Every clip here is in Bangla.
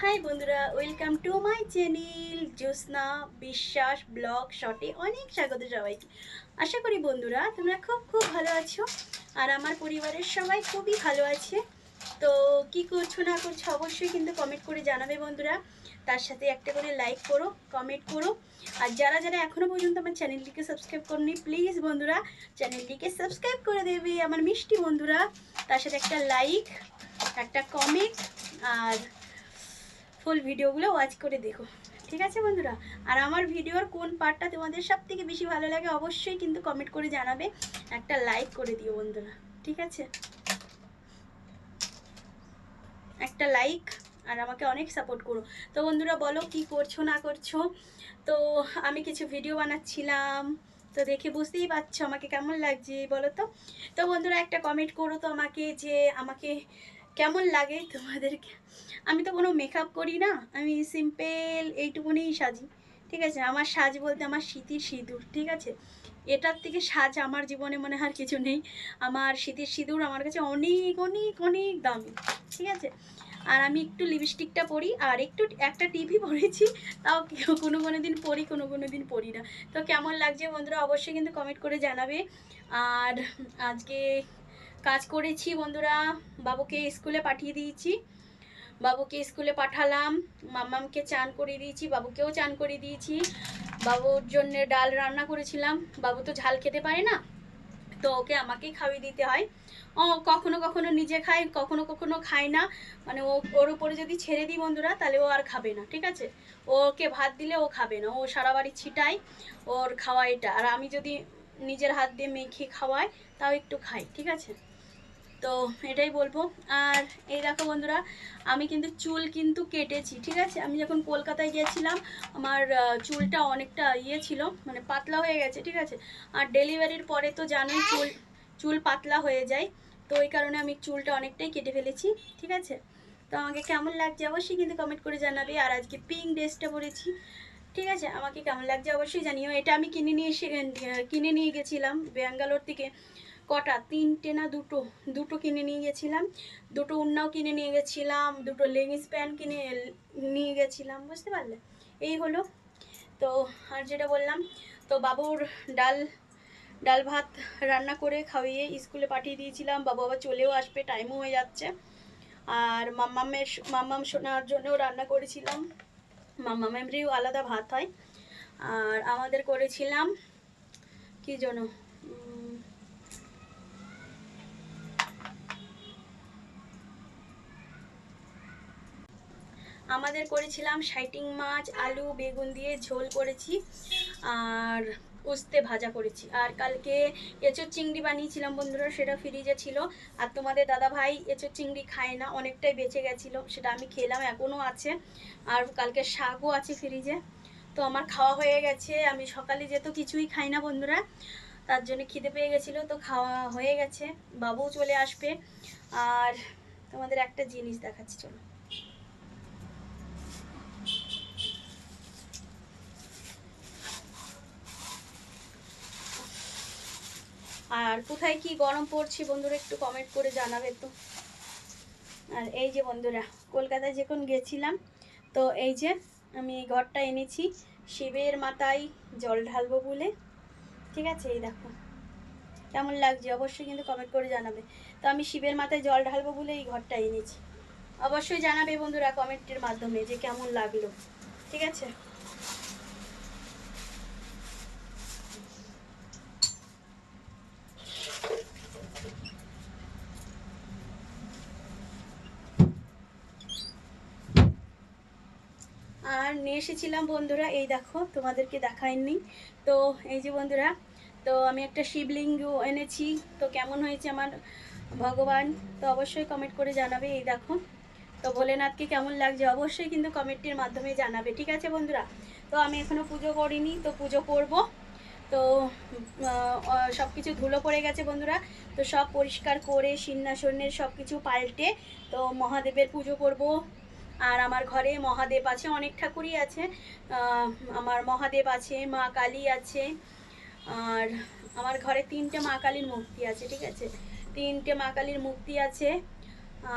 হাই বন্ধুরা, welcome to my channel Jyotsna Biswas vlog শটে অনেক স্বাগত সবাইকে। আশা করি বন্ধুরা তোমরা খুব খুব ভালো আছো আর আমার পরিবারের সবাই খুবই ভালো আছে। তো কি করছ না করছ অবশ্যই কিন্তু কমেন্ট করে জানাবে বন্ধুরা। তার সাথে একটা করে লাইক করো কমেন্ট করো। আর যারা যারা এখনও পর্যন্ত আমার চ্যানেলটিকে সাবস্ক্রাইব করনি প্লিজ বন্ধুরা চ্যানেলটিকে সাবস্ক্রাইব করে দেবে, আমার মিষ্টি বন্ধুরা। তার সাথে একটা লাইক একটা কমেন্ট আর ফুল ভিডিওগুলো ওয়াচ করে দেখো। ঠিক আছে বন্ধুরা? আর আমার ভিডিওর কোন পার্টটা তোমাদের সব থেকে বেশি ভালো লাগে অবশ্যই কিন্তু কমেন্ট করে জানাবে। একটা লাইক করে দিও বন্ধুরা। ঠিক আছে? একটা লাইক আর আমাকে অনেক সাপোর্ট করো। তো বন্ধুরা বলো কি করছ, না করছ? তো আমি কিছু ভিডিও বানাচ্ছিলাম। তো দেখে বুঝতেই পারছ আমাকে কেমন লাগছে, বলো তো? তো বন্ধুরা একটা কমেন্ট করো তো আমাকে যে আমাকে কেমন লাগে তোমাদেরকে? আমি তো কোনো মেকআপ করি না, আমি সিম্পল এইটুকুনিই সাজি, ঠিক আছে? আমার সাজ বলতে আমার স্মৃতির সিঁদুর, ঠিক আছে? এটার থেকে সাজ আমার জীবনে মনে হয় কিছু নেই। আমার শীতের সিঁদুর আমার কাছে অনেক অনেক অনেক দামি, ঠিক আছে? আর আমি একটু লিপস্টিকটা পরি, আর একটু একটা টিভি পরেছি, তাও কোনো কোনো দিন পরি, কোনো কোনো দিন পরি না। তো কেমন লাগছে বন্ধুরা অবশ্যই কিন্তু কমেন্ট করে জানাবে। আর আজকে কাজ করেছি বন্ধুরা। বাবুকে স্কুলে পাঠিয়ে দিয়েছি। বাবুকে স্কুলে পাঠালাম। মাম্মামকে চান করিয়ে দিয়েছি। বাবুকেও চান করিয়ে দিয়েছি। বাবুর জন্য ডাল রান্না করেছিলাম। বাবু তো ঝাল খেতে পারে না। তো ওকে আমাকেই খাইয়ে দিতে হয়। ও কখনো কখনো নিজে খায়, কখনো কখনো খায় না। মানে ও, ওর উপরে যদি ছেড়ে দিই বন্ধুরা, তাহলে ও আর খাবে না, ঠিক আছে? ওকে ভাত দিলে ও খাবে না। ও সারা বাড়ি ছিটায় ওর খাওয়া এটা। আর আমি যদি নিজের হাত দিয়ে মেখে খাওয়াই, তাও একটু খাই, ঠিক আছে? তো এটাই বলব। আর এই দেখো বন্ধুরা, আমি কিন্তু চুল কিন্তু কেটেছি, ঠিক আছে? আমি যখন কলকাতায় গিয়েছিলাম, আমার চুলটা অনেকটা ইয়ে ছিল মানে পাতলা হয়ে গেছে, ঠিক আছে? আর ডেলিভারির পরে তো জানোই চুল চুল পাতলা হয়ে যায়, তো ওই কারণে আমি চুলটা অনেকটাই কেটে ফেলেছি, ঠিক আছে? তো আমাকে কেমন লাগছে অবশ্যই কিন্তু কমেন্ট করে জানাবে, আর আজকে পিঙ্ক ড্রেসটা পরেছি, ঠিক আছে? আমাকে কেমন লাগছে অবশ্যই জানিও। এটা আমি কিনে নিয়ে এসে কিনে নিয়ে গেছিলাম, ব্যাঙ্গালোর থেকে। কটা? তিনটে না দুটো? দুটো কিনে নিয়ে গেছিলাম। দুটো উন্নাও কিনে নিয়ে গেছিলাম, দুটো লেগিংস প্যান্ট কিনে নিয়ে গেছিলাম, বুঝতে পারলে? এই হলো। তো আর যেটা বললাম, তো বাবুর ডাল ডাল ভাত রান্না করে খাওয়িয়ে স্কুলে পাঠিয়ে দিয়েছিলাম। বাবু আবার চলেও আসবে টাইমও হয়ে যাচ্ছে। আর মাম্মামের, মাম্মাম শোনার জন্যও রান্না করেছিলাম। মাম্মামেরও আলাদা ভাত হয়। আর আমাদের করেছিলাম, কি জন্য আমাদের করেছিলাম সাইটিং মাছ, আলু, বেগুন দিয়ে ঝোল করেছি, আর উস্তে ভাজা করেছি। আর কালকে এঁচোর চিংড়ি বানিয়েছিলাম বন্ধুরা, সেটা ফ্রিজে ছিল। আর তোমাদের দাদা ভাই এঁচোর চিংড়ি খায় না, অনেকটাই বেঁচে গেছিল, সেটা আমি খেলাম এখনও আছে। আর কালকে শাকও আছে ফ্রিজে তো আমার খাওয়া হয়ে গেছে, আমি সকালে যেহেতু কিছুই খাই না বন্ধুরা, তার জন্য খিদে পেয়ে গেছিল, তো খাওয়া হয়ে গেছে, বাবুও চলে আসবে। আর তোমাদের একটা জিনিস দেখাচ্ছি, চলো। আর কোথায় কি গরম পড়ছে বন্ধুরা একটু কমেন্ট করে জানাবে তো। আর এই যে বন্ধুরা, কলকাতায় যখন গেছিলাম, তো এই যে আমি এই ঘরটা এনেছি, শিবের মাথায় জল ঢালবো বলে। ঠিক আছে, এই দেখো। কেমন লাগছে? অবশ্যই কিন্তু কমেন্ট করে জানাবে। তো আমি শিবের মাথায় জল ঢালবো বলে এই ঘরটা এনেছি। অবশ্যই জানাবে বন্ধুরা কমেন্টের মাধ্যমে যে কেমন লাগল। ঠিক আছে আর নিয়ে এসেছিলাম বন্ধুরা। এই দেখো, তোমাদেরকে দেখায়নি। তো এই যে বন্ধুরা, তো আমি একটা শিবলিঙ্গ এনেছি। তো কেমন হয়েছে আমার ভগবান? তো অবশ্যই কমেন্ট করে জানাবে। এই দেখো, তো ভোলেনাথকে কেমন লাগছে অবশ্যই কিন্তু কমেন্টের মাধ্যমে জানাবে। ঠিক আছে বন্ধুরা? তো আমি এখনও পুজো করিনি, তো পুজো করব। তো সব কিছু ধুলো পড়ে গেছে বন্ধুরা। তো সব পরিষ্কার করে সিন্নাসনের সব কিছু পাল্টে, তো মহাদেবের পুজো করব। আর আমার ঘরে মহাদেব আছে, অনেক ঠাকুরই আছে। আমার মহাদেব আছে, মা কালী আছে, আর আমার ঘরে তিনটে মা কালীর মূর্তি আছে, ঠিক আছে? তিনটে মা কালীর মূর্তি আছে,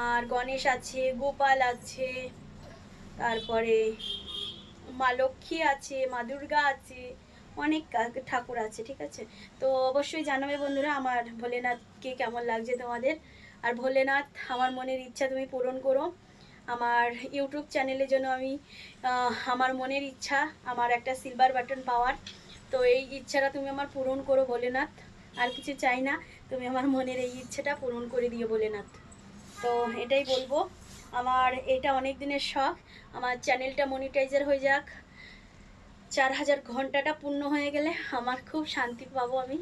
আর গণেশ আছে, গোপাল আছে, তারপরে মা লক্ষ্মী আছে, মা দুর্গা আছে, অনেক ঠাকুর আছে, ঠিক আছে? তো অবশ্যই জানাবে বন্ধুরা আমার ভোলেনাথকে কেমন লাগছে তোমাদের। আর ভোলেনাথ, আমার মনের ইচ্ছা তুমি পূরণ করো। আমার ইউটিউব চ্যানেলের জন্য আমি আমার মনের ইচ্ছা, আমার একটা সিলভার বাটন পাওয়ার। তো এই ইচ্ছাটা তুমি আমার পূরণ করো ভোলেনাথ। আর কিছু চাই না, তুমি আমার মনের এই ইচ্ছাটা পূরণ করে দিও ভোলেনাথ। তো এটাই বলব। আমার এটা অনেক দিনের শখ। আমার চ্যানেলটা মনিটাইজার হয়ে যাক। চার হাজার ঘন্টাটা পূর্ণ হয়ে গেলে আমার খুব শান্তি পাবো আমি।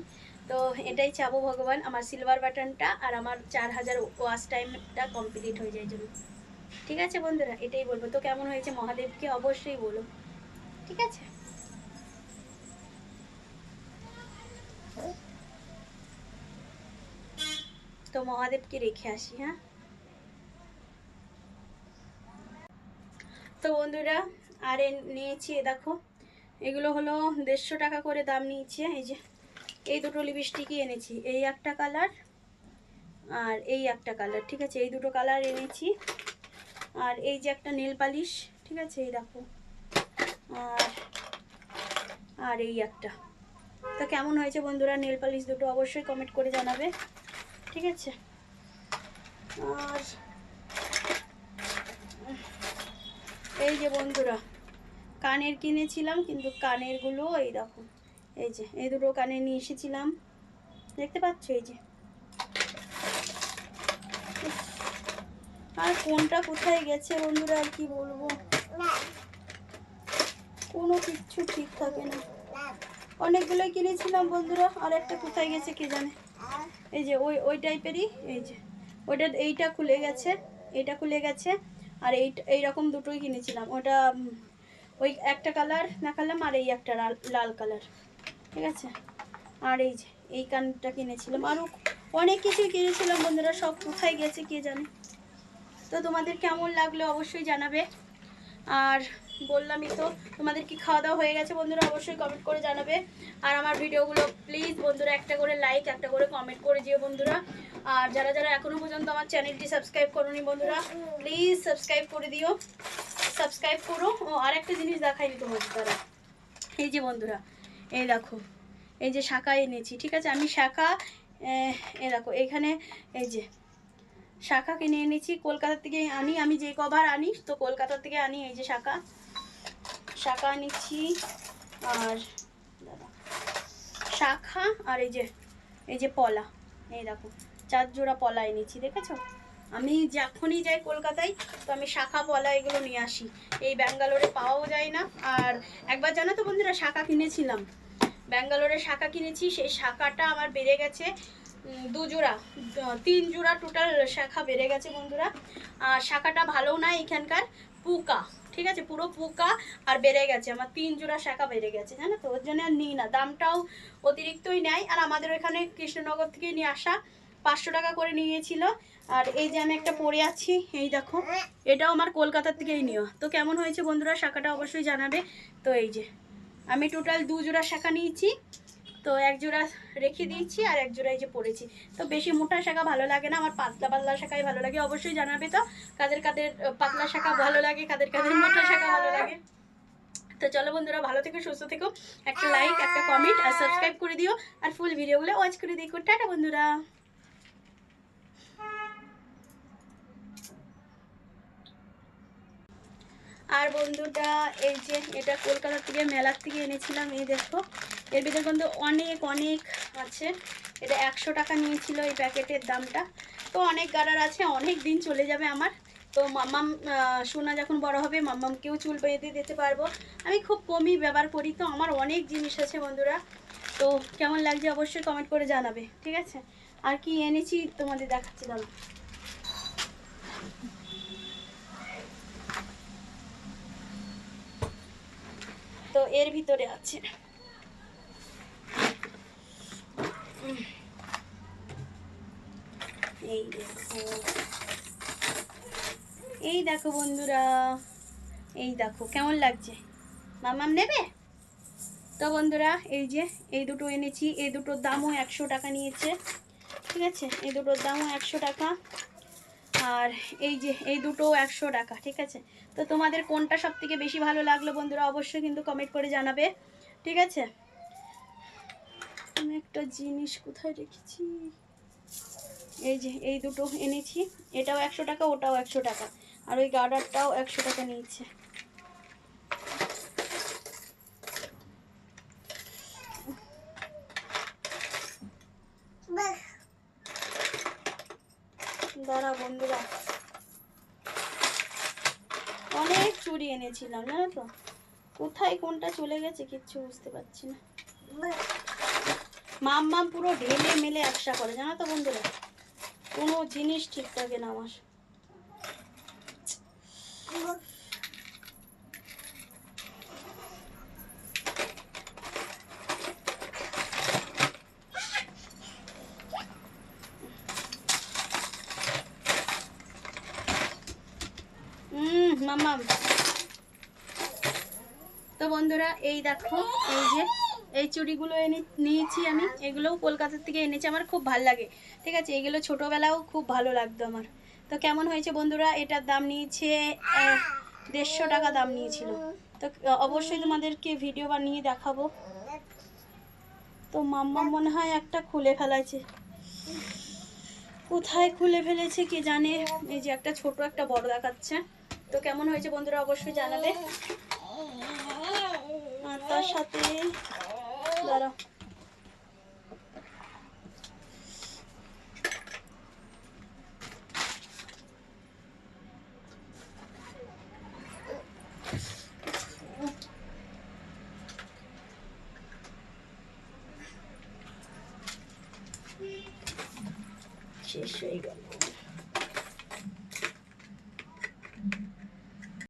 তো এটাই চাবো ভগবান, আমার সিলভার বাটনটা আর আমার চার হাজার ওয়াচ টাইমটা কমপ্লিট হয়ে যায় জন্য ঠিক আছে বন্ধুরা, এটাই বলব। তো কেমন হয়েছে মহাদেবকে অবশ্যই বলো। ঠিক আছে? তো মহাদেবকে রেখে আসি হ্যাঁ? তো বন্ধুরা, আর নিয়েছি দেখো। এগুলো হলো দেড়শো টাকা করে দাম নিয়েছে, এই যে। এই দুটো লিপস্টিকই এনেছি। এই একটা কালার আর এই একটা কালার ঠিক আছে? এই দুটো কালার এনেছি। আর এই যে একটা নেল পালিশ, ঠিক আছে, এই দেখো। আর আর এই একটা। তো কেমন হয়েছে বন্ধুরা নেল পালিশ দুটো অবশ্যই কমেন্ট করে জানাবে, ঠিক আছে? আর, এই যে বন্ধুরা, কানের কিনেছিলাম, কিন্তু কানেরগুলো এই দেখো, এই যে, এই দুটো কানের নিয়ে এসেছিলাম। দেখতে পাচ্ছ এই যে? আর কোনটা কোথায় গেছে বন্ধুরা, আর কি বলব? কোনো কিচ্ছু ঠিক থাকে না। অনেকগুলোই কিনেছিলাম বন্ধুরা, আর একটা কোথায় গেছে কে জানে? এই যে, ওই ওই টাইপেরই, এই যে। ওইটা, এইটা খুলে গেছে, এইটা খুলে গেছে, আর এই, এইরকম দুটোই কিনেছিলাম। ওটা ওই একটা কালার দেখালাম আর এই একটা লাল কালার। ঠিক আছে? আর এই যে এই কানটা কিনেছিলাম। আরও অনেক কিছুই কিনেছিলাম বন্ধুরা, সব কোথায় গেছে কে জানে? তো তোমাদের কেমন লাগল অবশ্যই জানাবে। আর বললামই তো, তোমাদের কি খাওয়া দাওয়া হয়ে গেছে বন্ধুরা অবশ্যই কমেন্ট করে জানাবে। আর আমার ভিডিওগুলো প্লিজ বন্ধুরা একটা করে লাইক একটা করে কমেন্ট করে দিও বন্ধুরা। আর যারা যারা এখনও পর্যন্ত আমার চ্যানেলটি সাবস্ক্রাইব করোনি বন্ধুরা প্লিজ সাবস্ক্রাইব করে দিও। সাবস্ক্রাইব করো। ও আর একটা জিনিস দেখাইনি তোমাদের দ্বারা। এই যে বন্ধুরা, এই দেখো, এই যে শাখা এনেছি, ঠিক আছে? আমি শাখা এ দেখো, এখানে এই যে শাখা কিনে এনেছি কলকাতা থেকে আনি আমি যে কভার আনি তো কলকাতা থেকে আনি এই যে শাখা। শাখা আনিছি আর দাঁড়া, শাখা আর এই যে এই যে পলা এই দেখো চার জোড়া পলা এনেছি দেখেছ? আমি যখনই যাই কলকাতায় তো আমি শাখা পলা এগুলো নিয়ে আসি। এই ব্যাঙ্গালোরে পাওয়াও যায় না আর একবার জানো তো বন্ধুরা শাখা কিনেছিলাম। ব্যাঙ্গালোরে শাখা কিনেছি সেই শাখাটা আমার বেড়ে গেছে দু জোড়া, তিন জোড়া টোটাল শাখা বেড়ে গেছে বন্ধুরা। আর শাখাটা ভালো না এখানকার, পুকা, ঠিক আছে? পুরো পুকা আর বেড়ে গেছে, আমার তিন জোড়া শাখা বেড়ে গেছে, জানো তো? ওর জন্য আর নিই না, দামটাও অতিরিক্তই নেয়। আর আমাদের ওখানে কৃষ্ণনগর থেকে নিয়ে আসা পাঁচশো টাকা করে নিয়েছিল। আর এই যে আমি একটা পরে আছি, এই দেখো, এটাও আমার কলকাতার থেকেই নেওয়া। তো কেমন হয়েছে বন্ধুরা? শাখাটা অবশ্যই জানাবে। তো এই যে, আমি টোটাল দু জোড়া শাখা নিয়েছি। তো এক জোড়া রেখে দিয়েছি আর এক জোড়া এই যে পরেছি তো বেশি মোটা শাখা ভালো লাগে না, আমার পাতলা পাতলা শাখাই ভালো লাগে, অবশ্যই জানাবে তো। কাদের কাদের পাতলা শাখা ভালো লাগে, কাদের কাদের মোটা শাখা ভালো লাগে। তো চলো বন্ধুরা, ভালো থেকো, সুস্থ থেকো। একটা লাইক একটা কমেন্ট আর সাবস্ক্রাইব করে দিও। আর ফুল ভিডিওগুলো ওয়াচ করে দেখো। টাটা বন্ধুরা। আর বন্ধুটা এই যে এটা কলকাতা থেকে, মেলার থেকে এনেছিলাম, এই দেখো। এর ভিতরে কিন্তু অনেক অনেক আছে। এটা একশো টাকা নিয়েছিল এই প্যাকেটের দামটা। তো অনেক গাড়ার আছে, অনেক দিন চলে যাবে আমার। তো মাম্মাম সোনা যখন বড় হবে, মাম্মামকেও চুল বেঁধে দিতে পারব। আমি খুব কমই ব্যবহার করি, তো আমার অনেক জিনিস আছে বন্ধুরা। তো কেমন লাগছে অবশ্যই কমেন্ট করে জানাবে, ঠিক আছে? আর কি এনেছি তোমাদের দেখাচ্ছি দাম তো এর ভিতরে আছে। এই দেখো। এই দেখো বন্ধুরা। এই দেখো, কেমন লাগছে? মামাম নেবে? তো বন্ধুরা, এই যে, এই দুটো এনেছি। এই দুটোর দামও একশো টাকা নিয়েছে। ঠিক আছে? এই দুটোর দামও একশো টাকা। আর এই যে, এই দুটো একশো টাকা। ঠিক আছে? তো তোমাদের কোনটা সব থেকে বেশি ভালো লাগল বন্ধুরা, অবশ্যই কিন্তু কমেন্ট করে জানাবে। ঠিক আছে? আমি একটা জিনিস কোথায় রেখেছি? এই যে, এই দুটো এনেছি। এটাও একশো টাকা, ওটাও একশো টাকা। আর ওই গার্ডারটাও একশো টাকা নিয়েছে। দাঁড়া বন্ধুরা। অনেক চুড়ি এনেছিলাম, জানো তো? কোথায় কোনটা চলে গেছে কিচ্ছু বুঝতে পারছি না। মাম মাম পুরো ঢেলে মেলে একসা করে, জানো তো বন্ধুরা? কোনো জিনিস ঠিক থাকে না আমার। হুম মামাম তো বন্ধুরা, এই দেখো, এই যে এই চুড়িগুলো এনে নিয়েছি আমি, এগুলোও কলকাতার থেকে এনেছি, আমার খুব ভালো লাগে। ঠিক আছে, এগুলো ছোটোবেলাও খুব ভালো লাগতো আমার। তো কেমন হয়েছে বন্ধুরা, এটার দাম নিয়েছে দেড়শো টাকা দাম নিয়েছিল। তো অবশ্যই তোমাদেরকে ভিডিও বানিয়ে দেখাবো। তো মাম্মা মনে হয় একটা খুলে ফেলাইছে। কোথায় খুলে ফেলেছে কে জানে? এই যে একটা ছোট একটা বড় দেখাচ্ছে। তো কেমন হয়েছে বন্ধুরা, অবশ্যই জানাবে। তার সাথে দাঁড়াও শেষ হয়ে গেল